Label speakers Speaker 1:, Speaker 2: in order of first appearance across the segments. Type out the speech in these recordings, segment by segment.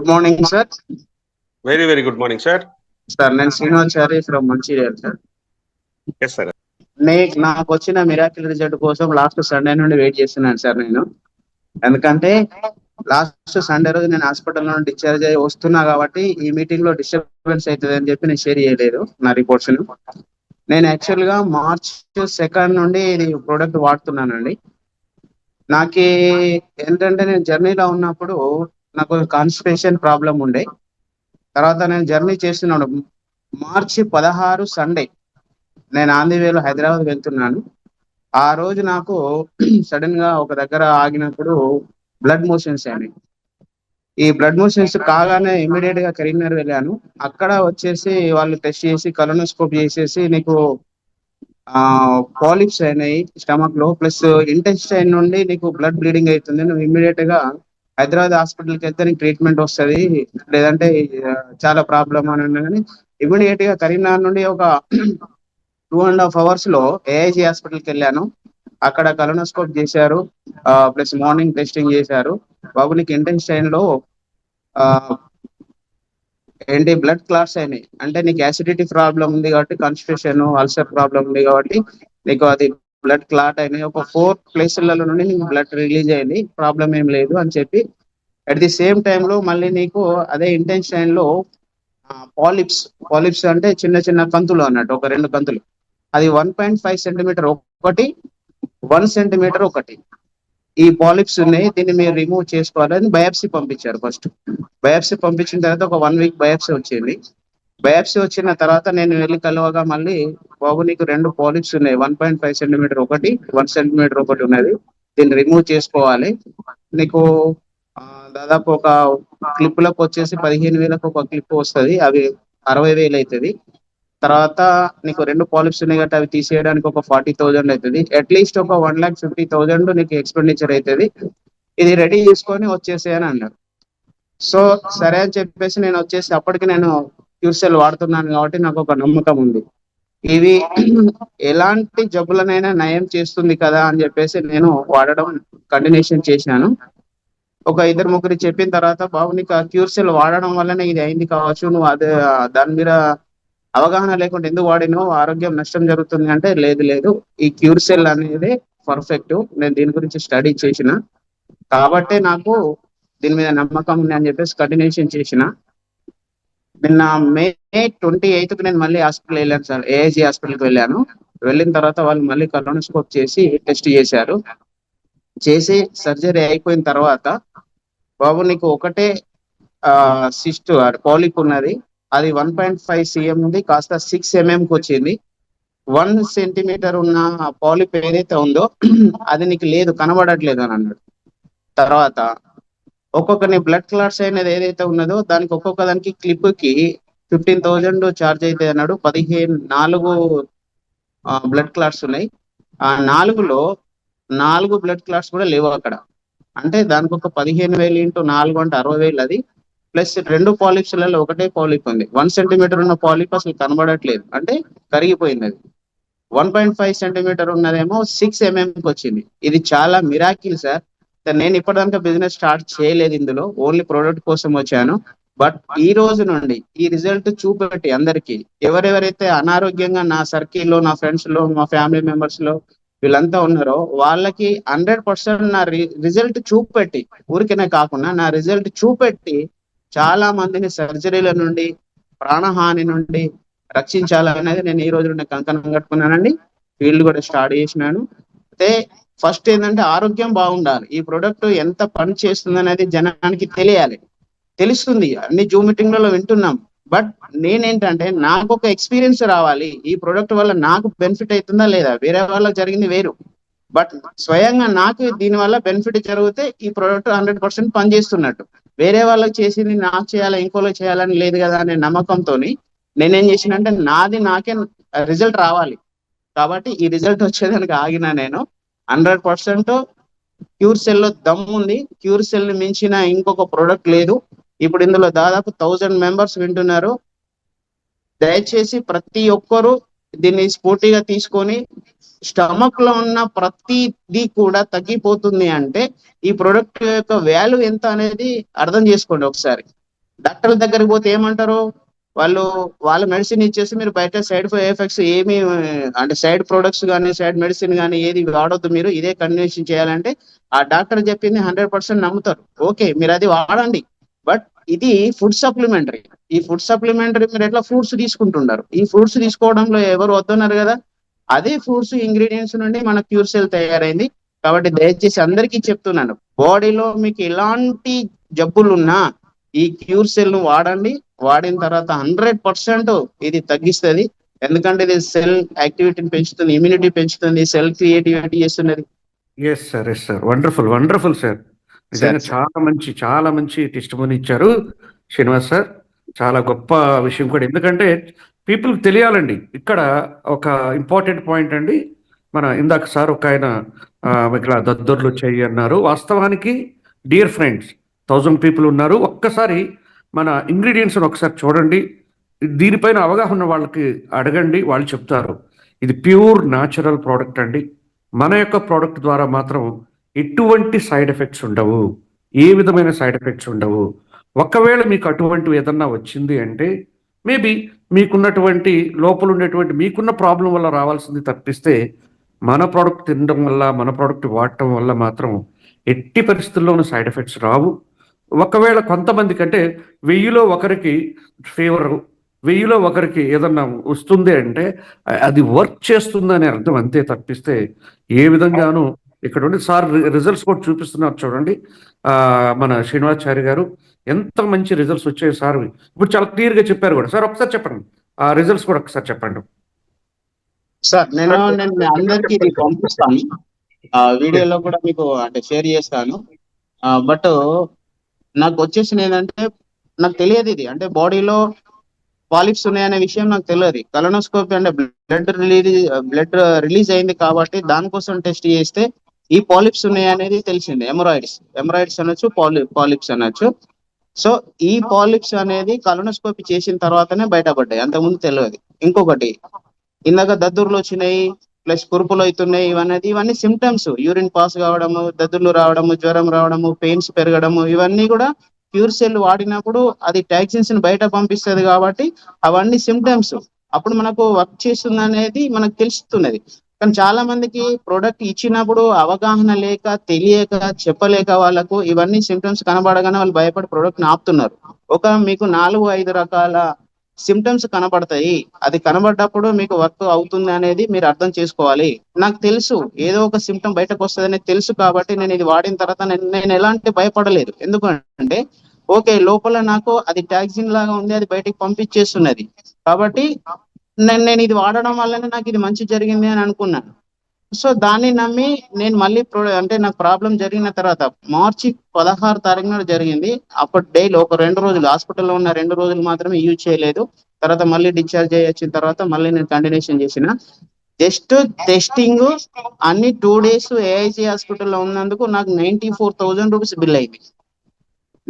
Speaker 1: Good morning sir
Speaker 2: very very good morning sir
Speaker 1: sir నేను Srinivachari from Mancherial sir
Speaker 2: yes sir
Speaker 1: నే నాకు వచ్చిన miracle result కోసం last Sunday నుండి wait చేస్తున్నాను సార్ నేను. ఎందుకంటే లాస్ట్ సండే రోజు నేను హాస్పిటల్ నుండి డిశ్చార్జ్ అయ్యి వస్తున్నా కాబట్టి ఈ మీటింగ్లో డిస్టర్బెన్స్ అవుతుంది అని చెప్పి నేను షేర్ చేయలేదు నా రిపోర్ట్స్ నేను యాక్చువల్గా మార్చ్ సెకండ్ నుండి ఇది ప్రోడక్ట్ వాడుతున్నానండి. నాకు ఏంటంటే నేను జర్నీలో ఉన్నప్పుడు నాకు కాన్స్టిపేషన్ ప్రాబ్లం ఉండే. తర్వాత నేను జర్నీ చేస్తున్నాను. మార్చి పదహారు సండే నేను ఆంధ్రవేలో హైదరాబాద్ వెళ్తున్నాను. ఆ రోజు నాకు సడన్గా ఒక దగ్గర ఆగినప్పుడు బ్లడ్ మోషన్స్ అయినాయి. ఈ బ్లడ్ మోషన్స్ కాగానే ఇమీడియట్గా కరీంనగర్ వెళ్ళాను. అక్కడ వచ్చేసి వాళ్ళు టెస్ట్ చేసి కలోనోస్కోప్ చేసేసి నీకు పాలిప్స్ అయినాయి స్టమక్లో. ప్లస్ ఇంటెస్టైన్ నుండి నీకు బ్లడ్ బ్లీడింగ్ అవుతుంది. నువ్వు ఇమీడియట్గా హైదరాబాద్ హాస్పిటల్కి వెళ్తే నీకు ట్రీట్మెంట్ వస్తుంది. లేదంటే చాలా ప్రాబ్లం అని కానీ ఇమీడియట్గా కరీంనగర్ నుండి ఒక టూ అండ్ హాఫ్ అవర్స్లో ఏఐజీ హాస్పిటల్కి వెళ్ళాను. అక్కడ కలనోస్కోప్ చేశారు. ప్లస్ మార్నింగ్ టెస్టింగ్ చేశారు. బాబు నీకు ఇంటెన్స్టైన్లో ఏంటి బ్లడ్ క్లాట్స్ అయినాయి. అంటే నీకు యాసిడిటీ ప్రాబ్లం ఉంది కాబట్టి కాన్స్టిట్యూషన్ అల్సర్ ప్రాబ్లం ఉంది కాబట్టి నీకు అది బ్లడ్ క్లాట్ అయినాయి. ఒక ఫోర్ ప్లేసులలో నుండి నీకు బ్లడ్ రిలీజ్ అయింది. ప్రాబ్లం ఏం లేదు అని చెప్పి అట్ ది సేమ్ టైంలో మళ్ళీ నీకు అదే ఇంటెన్షన్లో పాలిప్స్ పాలిప్స్ అంటే చిన్న చిన్న కంతులు అన్నట్టు ఒక రెండు కంతులు. అది వన్ పాయింట్ ఫైవ్ సెంటీమీటర్ ఒకటి వన్ సెంటీమీటర్ ఒకటి. ఈ పాలిప్స్ ఉన్నాయి దీన్ని మీరు రిమూవ్ చేసుకోవాలని బయాప్సీ పంపించారు ఫస్ట్ బయాప్సీ పంపించిన తర్వాత ఒక వన్ వీక్ బయాప్సీ వచ్చింది. బయాప్సీ వచ్చిన తర్వాత నేను వెళ్ళి కలవగా మళ్ళీ బాబు నీకు రెండు పాలిప్స్ ఉన్నాయి. వన్ పాయింట్ ఫైవ్ సెంటీమీటర్ ఒకటి వన్ సెంటీమీటర్ ఒకటి ఉన్నది. దీన్ని రిమూవ్ చేసుకోవాలి. నీకు దాదాపు ఒక క్లిప్పులకు వచ్చేసి పదిహేను వేలకు ఒక క్లిప్ వస్తుంది. అవి అరవై వేలు అవుతుంది తర్వాత నీకు రెండు పాలిప్స్ ఉన్నాయి కాబట్టి అవి తీసేయడానికి ఒక ఫార్టీ థౌజండ్ అవుతుంది అట్లీస్ట్ ఒక వన్ ల్యాక్ ఫిఫ్టీ థౌజండ్ నీకు ఎక్స్పెండిచర్ అవుతుంది ఇది రెడీ చేసుకొని వచ్చేసే అని అన్నారు. సో సరే అని చెప్పేసి నేను వచ్చేసి అప్పటికి నేను క్యూసెల్ వాడుతున్నాను కాబట్టి నాకు ఒక నమ్మకం ఉంది. ఇవి ఎలాంటి జబ్బులనైనా నయం చేస్తుంది కదా అని చెప్పేసి నేను వాడడం కంటిన్యూషన్ చేశాను. ఒక ఇద్దరు ముగ్గురు చెప్పిన తర్వాత బాబు నీకు ఆ క్యూర్సెల్ వాడడం వల్లనే ఇది అయింది కావచ్చు నువ్వు అదే దాని మీద అవగాహన లేకుండా ఎందుకు వాడినో ఆరోగ్యం నష్టం జరుగుతుంది అంటే లేదు లేదు. ఈ క్యూర్సెల్ అనేది పర్ఫెక్ట్. నేను దీని గురించి స్టడీ చేసిన. కాబట్టే నాకు దీని మీద నమ్మకం ఉంది అని చెప్పేసి కంటిన్యూషన్ చేసిన. నిన్న మే ట్వంటీ ఎయిత్కి నేను మళ్ళీ హాస్పిటల్ వెళ్ళాను సార్ ఏఐజీ హాస్పిటల్కి వెళ్ళాను. వెళ్ళిన తర్వాత వాళ్ళు మళ్ళీ కలోనోస్కోప్ చేసి టెస్ట్ చేశారు. చేసి సర్జరీ అయిపోయిన తర్వాత బాబు నీకు ఒకటే సిస్ట్ పాలిప్ ఉన్నది. అది వన్ పాయింట్ ఫైవ్ సిఎం ఉంది కాస్త సిక్స్ ఎంఎంకి వచ్చింది. వన్ సెంటీమీటర్ ఉన్న పాలిప్ ఏదైతే ఉందో అది నీకు లేదు కనబడట్లేదు అని అన్నాడు. తర్వాత ఒక్కొక్కని బ్లడ్ క్లాట్స్ అనేది ఏదైతే ఉన్నదో దానికి ఒక్కొక్క దానికి క్లిప్కి ఫిఫ్టీన్ థౌజండ్ ఛార్జ్ అయితే అన్నాడు. పదిహేను నాలుగు బ్లడ్ క్లాట్స్ ఉన్నాయి. ఆ నాలుగులో నాలుగు బ్లడ్ క్లాట్స్ కూడా లేవు అక్కడ. అంటే దానికి ఒక పదిహేను వేలు ఇంటూ నాలుగు అంటే అరవై వేలు అది. ప్లస్ రెండు పాలిప్స్లలో ఒకటే పాలిప్ ఉంది. వన్ సెంటీమీటర్ ఉన్న పాలిప్ అసలు కనబడట్లేదు. అంటే కరిగిపోయింది అది. వన్ పాయింట్ ఫైవ్ సెంటీమీటర్ ఉన్నదేమో సిక్స్ ఎంఎంకి వచ్చింది. ఇది చాలా మిరాకిల్ సార్ నేను ఇప్పటిదాకా బిజినెస్ స్టార్ట్ చేయలేదు ఇందులో. ఓన్లీ ప్రోడక్ట్ కోసం వచ్చాను. బట్ ఈ రోజు నుండి ఈ రిజల్ట్ చూపెట్టి అందరికి ఎవరెవరైతే అనారోగ్యంగా నా సర్కిల్లో నా ఫ్రెండ్స్లో మా ఫ్యామిలీ మెంబర్స్లో వీళ్ళంతా ఉన్నారో వాళ్ళకి హండ్రెడ్ పర్సెంట్ నా రిజల్ట్ చూపెట్టి ఊరికనే కాకుండా నా రిజల్ట్ చూపెట్టి చాలా మందిని సర్జరీల నుండి ప్రాణహాని నుండి రక్షించాలనేది నేను ఈ రోజు నుండి కంకణం కట్టుకున్నానండి. ఫీల్డ్ కూడా స్టార్ట్ చేసినాను. అయితే ఫస్ట్ ఏంటంటే ఆరోగ్యం బాగుండాలి. ఈ ప్రొడక్ట్ ఎంత పని చేస్తుంది అనేది జనానికి తెలియాలి. తెలుస్తుంది. అన్ని జూమ్ మీటింగ్లలో వింటున్నాం. బట్ నేనేంటంటే నాకు ఒక ఎక్స్పీరియన్స్ రావాలి. ఈ ప్రొడక్ట్ వల్ల నాకు బెనిఫిట్ అవుతుందా లేదా? వేరే వాళ్ళకి జరిగింది వేరు. బట్ స్వయంగా నాకు దీని వల్ల బెనిఫిట్ జరిగితే ఈ ప్రోడక్ట్ హండ్రెడ్ పర్సెంట్ పనిచేస్తున్నట్టు. వేరే వాళ్ళకి చేసింది నాకు చేయాలా ఇంకోలో చేయాలని లేదు కదా అనే నమ్మకంతో నేనేం చేసినంటే నాది నాకే రిజల్ట్ రావాలి. కాబట్టి ఈ రిజల్ట్ వచ్చేదానికి ఆగినా నేను హండ్రెడ్ పర్సెంట్ క్యూర్ సెల్లో దమ్ ఉంది. క్యూర్ సెల్ని మించిన ఇంకొక ప్రోడక్ట్ లేదు. ఇప్పుడు ఇందులో దాదాపు థౌజండ్ మెంబర్స్ వింటున్నారు. దయచేసి ప్రతి ఒక్కరూ దీన్ని స్ఫూర్తిగా తీసుకొని స్టమక్లో ఉన్న ప్రతిది కూడా తగ్గిపోతుంది అంటే ఈ ప్రొడక్ట్ యొక్క వాల్యూ ఎంత అనేది అర్థం చేసుకోండి ఒకసారి. డాక్టర్ల దగ్గరికి పోతే ఏమంటారు? వాళ్ళు వాళ్ళ మెడిసిన్ ఇచ్చేసి మీరు బయట సైడ్ ఎఫెక్ట్స్ ఏమి అంటే సైడ్ ప్రొడక్ట్స్ కానీ సైడ్ మెడిసిన్ కానీ ఏది వాడొద్దు మీరు. ఇదే కంటిన్యూషన్ చేయాలంటే ఆ డాక్టర్ చెప్పింది హండ్రెడ్ పర్సెంట్ నమ్ముతారు. ఓకే మీరు అది వాడండి. బట్ ఇది ఫుడ్ సప్లిమెంటరీ ఈ ఫుడ్ సప్లిమెంటరీ మీరు ఎట్లా ఫ్రూట్స్ తీసుకుంటున్నారు? ఈ ఫ్రూట్స్ తీసుకోవడంలో ఎవరు వద్దన్నారు కదా? అదే ఫ్రూట్స్ ఇంగ్రీడియంట్స్ నుండి మన ప్యూర్ సెల్ తయారైంది. కాబట్టి దయచేసి అందరికీ చెప్తున్నాను. బాడీలో మీకు ఎలాంటి జబ్బులు ఉన్నా ఈ క్యూర్ సెల్ను వాడండి. వాడిన తర్వాత హండ్రెడ్ పర్సెంట్ ఇది తగ్గిస్తుంది. ఎందుకంటే ఇది సెల్ యాక్టివిటీని పెంచుతుంది ఇమ్యూనిటీ పెంచుతుంది సెల్ క్రియేటివిటీ చేస్తున్నది.
Speaker 3: Yes sir yes sir wonderful wonderful sir నిజంగా. చాలా మంచి చాలా మంచి టెస్టిమోని ఇచ్చారు శ్రీనివాస్ సార్ చాలా గొప్ప విషయం కూడా. ఎందుకంటే పీపుల్ తెలియాలండి. ఇక్కడ ఒక ఇంపార్టెంట్ పాయింట్ అండి. మన ఇందాక సార్ ఒక ఆయన ఇట్లా దద్దర్లు వచ్చాయి అన్నారు. వాస్తవానికి డియర్ ఫ్రెండ్స్ థౌజండ్ పీపుల్ ఉన్నారు. ఒక్కసారి మన ఇంగ్రీడియంట్స్ ఒకసారి చూడండి. దీనిపైన అవగాహన ఉన్న వాళ్ళకి అడగండి. వాళ్ళు చెప్తారు. ఇది ప్యూర్ న్యాచురల్ ప్రోడక్ట్ అండి. మన యొక్క ప్రోడక్ట్ ద్వారా మాత్రం ఎటువంటి సైడ్ ఎఫెక్ట్స్ ఉండవు. ఏ విధమైన సైడ్ ఎఫెక్ట్స్ ఉండవు. ఒకవేళ మీకు అటువంటివి ఏదన్నా వచ్చింది అంటే మేబీ మీకున్నటువంటి లోపల ఉండేటువంటి మీకున్న ప్రాబ్లం వల్ల రావాల్సింది తప్పిస్తే మన ప్రోడక్ట్ తినడం వల్ల మన ప్రోడక్ట్ వాడటం వల్ల మాత్రం ఎట్టి పరిస్థితుల్లోనూ సైడ్ ఎఫెక్ట్స్ రావు. ఒకవేళ కొంతమందికి అంటే వెయ్యిలో ఒకరికి ఫీవర్ వెయ్యిలో ఒకరికి ఏదన్నా వస్తుంది అంటే అది వర్క్ చేస్తుందని అర్థం అంతే తప్పిస్తే ఏ విధంగానూ ఇక్కడ ఉండి సార్ రిజల్ట్స్ కూడా చూపిస్తున్నారు చూడండి. ఆ మన శ్రీనివాచారి గారు ఎంత మంచి రిజల్ట్స్ వచ్చాయి సార్. ఇప్పుడు చాలా క్లియర్గా చెప్పారు కూడా. సార్ ఒకసారి చెప్పండి. ఆ రిజల్ట్స్ కూడా ఒకసారి చెప్పండి.
Speaker 1: సార్ నేను నేను అందరికి ఇది పంపిస్తాను. వీడియోలో కూడా మీకు అంటే షేర్ చేస్తాను. బట్ నాకు వచ్చేసింది ఏంటంటే నాకు తెలియదు ఇది. అంటే బాడీలో పాలిప్స్ ఉన్నాయనే విషయం నాకు తెలియదు. కలనోస్కోపీ అంటే బ్లడ్ రిలీజ్ బ్లడ్ రిలీజ్ అయింది కాబట్టి దానికోసం టెస్ట్ చేస్తే ఈ పాలిప్స్ ఉన్నాయి అనేది తెలిసింది. ఎమరాయిడ్స్ ఎమరాయిడ్స్ అనొచ్చు పాలి పాలిప్స్ అనొచ్చు. సో ఈ పాలిప్స్ అనేది కలనోస్కోపీ చేసిన తర్వాతనే బయటపడ్డాయి. అంతకుముందు తెలియదు. ఇంకొకటి ఇందాక దద్దుర్లు వచ్చినాయి ప్లస్ కురుపులు అవుతున్నాయి ఇవన్నీ ఇవన్నీ సిమ్టమ్స్ యూరిన్ పాస్ కావడము దద్దుర్లు రావడము జ్వరం రావడము పెయిన్స్ పెరగడము ఇవన్నీ కూడా ప్యూర్ సెల్ వాడినప్పుడు అది టాక్సిన్స్ని బయట పంపిస్తుంది కాబట్టి అవన్నీ సిమ్టమ్స్ అప్పుడు మనకు వర్క్ చేస్తుంది అనేది మనకు తెలుస్తున్నది. కానీ చాలా మందికి ప్రోడక్ట్ ఇచ్చినప్పుడు అవగాహన లేక తెలియక చెప్పలేక వాళ్ళకు ఇవన్నీ సిమ్టమ్స్ కనబడగానే వాళ్ళు భయపడి ప్రోడక్ట్ ఆపుతున్నారు. ఒక మీకు నాలుగు ఐదు రకాల సిమ్టమ్స్ కనబడతాయి. అది కనబడ్డప్పుడు మీకు వర్క్ అవుతుంది అనేది మీరు అర్థం చేసుకోవాలి. నాకు తెలుసు. ఏదో ఒక సిమ్టమ్ బయటకు వస్తుంది తెలుసు కాబట్టి నేను ఇది వాడిన తర్వాత నేను నేను ఎలాంటి భయపడలేదు. ఎందుకంటే ఓకే లోపల నాకు అది టాక్సిన్ లాగా ఉంది అది బయటికి పంపించేస్తున్నది. కాబట్టి నేను నేను ఇది వాడడం వల్లనే నాకు ఇది మంచి జరిగింది అని అనుకున్నాను. సో దాన్ని నమ్మి నేను మళ్ళీ అంటే నాకు ప్రాబ్లం జరిగిన తర్వాత మార్చి పదహారు తారీఖున జరిగింది. అప్పటి డైలీ ఒక రెండు రోజులు హాస్పిటల్లో ఉన్న రెండు రోజులు మాత్రమే యూజ్ చేయలేదు. తర్వాత మళ్ళీ డిశ్చార్జ్ అయ్యి వచ్చిన తర్వాత మళ్ళీ నేను కంటిన్యూషన్ చేసిన. జస్ట్ టెస్టింగ్ అన్ని టూ డేస్ ఏఐజీ హాస్పిటల్లో ఉన్నందుకు నాకు ninety four thousand rupees bill అయింది.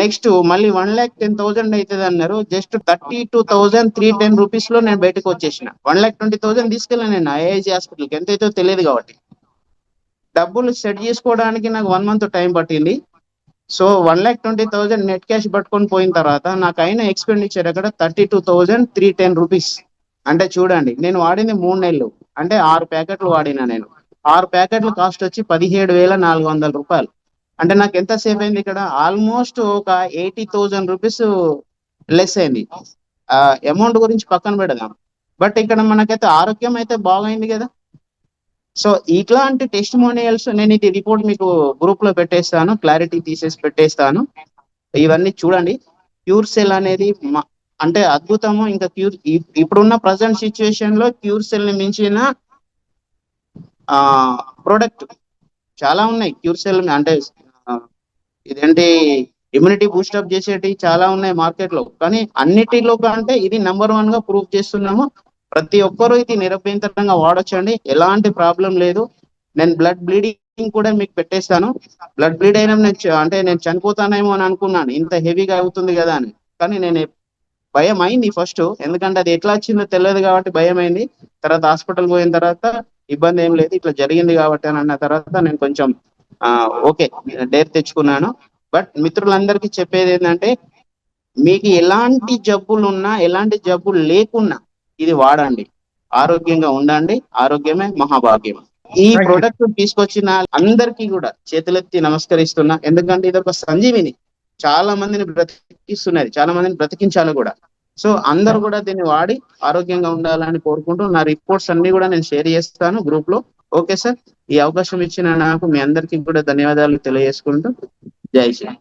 Speaker 1: నెక్స్ట్ మళ్ళీ వన్ ల్యాక్ టెన్ థౌసండ్ అవుతుంది అన్నారు. Just thirty two thousand three ten రూపీస్లో నేను బయటకు వచ్చేసిన. వన్ ల్యాక్ ట్వంటీ థౌసండ్ తీసుకెళ్ళాను నేను ఐఐజీ హాస్పిటల్కి. ఎంత అయితే తెలియదు కాబట్టి. డబ్బులు సెట్ చేసుకోవడానికి నాకు వన్ మంత్ టైం పట్టింది. So one lakh twenty thousand net cash పట్టుకొని పోయిన తర్వాత నాకు అయిన ఎక్స్పెండిచర్ అక్కడ thirty two thousand three ten rupees. అంటే చూడండి నేను వాడింది మూడు నెలలు. అంటే ఆరు ప్యాకెట్లు వాడినా నేను. ఆరు ప్యాకెట్ల కాస్ట్ వచ్చి పదిహేడు వేల నాలుగు వందల రూపాయలు. అంటే నాకు ఎంత సేవ్ అయింది ఇక్కడ? ఆల్మోస్ట్ ఒక ఎయిటీ థౌజండ్ రూపీస్ లెస్ అయింది. అమౌంట్ గురించి పక్కన పెడదాం. బట్ ఇక్కడ మనకైతే ఆరోగ్యం అయితే బాగైంది కదా? సో ఇట్లాంటి టెస్ట్ మోనియల్స్ నేను ఇది రిపోర్ట్ మీకు గ్రూప్లో పెట్టేస్తాను క్లారిటీ తీసేసి పెట్టేస్తాను. ఇవన్నీ చూడండి. క్యూర్ సెల్ అనేది అంటే అద్భుతము. ఇంకా క్యూర్ ఇప్పుడున్న ప్రజెంట్ సిచ్యువేషన్లో క్యూర్ సెల్ని మించిన ప్రోడక్ట్ చాలా ఉన్నాయి. క్యూర్ సెల్ అంటే ఇదేంటి ఇమ్యూనిటీ బూస్టప్ చేసేటివి చాలా ఉన్నాయి మార్కెట్లో. కానీ అన్నిటిలో కంటే ఇది నెంబర్ వన్గా ప్రూవ్ చేస్తున్నాము. ప్రతి ఒక్కరూ ఇది నిరభ్యంతరంగా వాడొచ్చండి. ఎలాంటి ప్రాబ్లం లేదు. నేను బ్లడ్ బ్లీడింగ్ కూడా మీకు పెట్టేస్తాను. బ్లడ్ బ్లీడ్ అయినా నేను అంటే నేను చనిపోతానేమో అని అనుకున్నాను. ఇంత హెవీగా అవుతుంది కదా అని. కానీ నేను భయం అయింది ఫస్ట్ ఎందుకంటే అది ఎట్లా వచ్చిందో తెలియదు కాబట్టి భయం అయింది. తర్వాత హాస్పిటల్ పోయిన తర్వాత ఇబ్బంది ఏం లేదు. ఇట్లా జరిగింది కాబట్టి అని అన్న తర్వాత నేను కొంచెం ఓకే డేర్ తెచ్చుకున్నాను. బట్ మిత్రులందరికీ చెప్పేది ఏంటంటే మీకు ఎలాంటి జబ్బులు ఉన్నా ఎలాంటి జబ్బులు లేకున్నా ఇది వాడండి. ఆరోగ్యంగా ఉండండి. ఆరోగ్యమే మహాభాగ్యం. ఈ. ప్రొడక్ట్ తీసుకొచ్చిన అందరికీ కూడా చేతులెత్తి నమస్కరిస్తున్నా. ఎందుకంటే ఇది ఒక సంజీవిని చాలా మందిని బ్రతికిస్తున్నది చాలా మందిని బ్రతికించాలి కూడా. సో అందరూ కూడా దీన్ని వాడి ఆరోగ్యంగా ఉండాలని కోరుకుంటూ నా రిపోర్ట్స్ అన్ని కూడా నేను షేర్ చేస్తాను గ్రూప్లో ఓకే సార్. ఈ అవకాశం ఇచ్చిన నాకు మీ అందరికీ కూడా ధన్యవాదాలు తెలియజేసుకుంటూ జై శ్రీ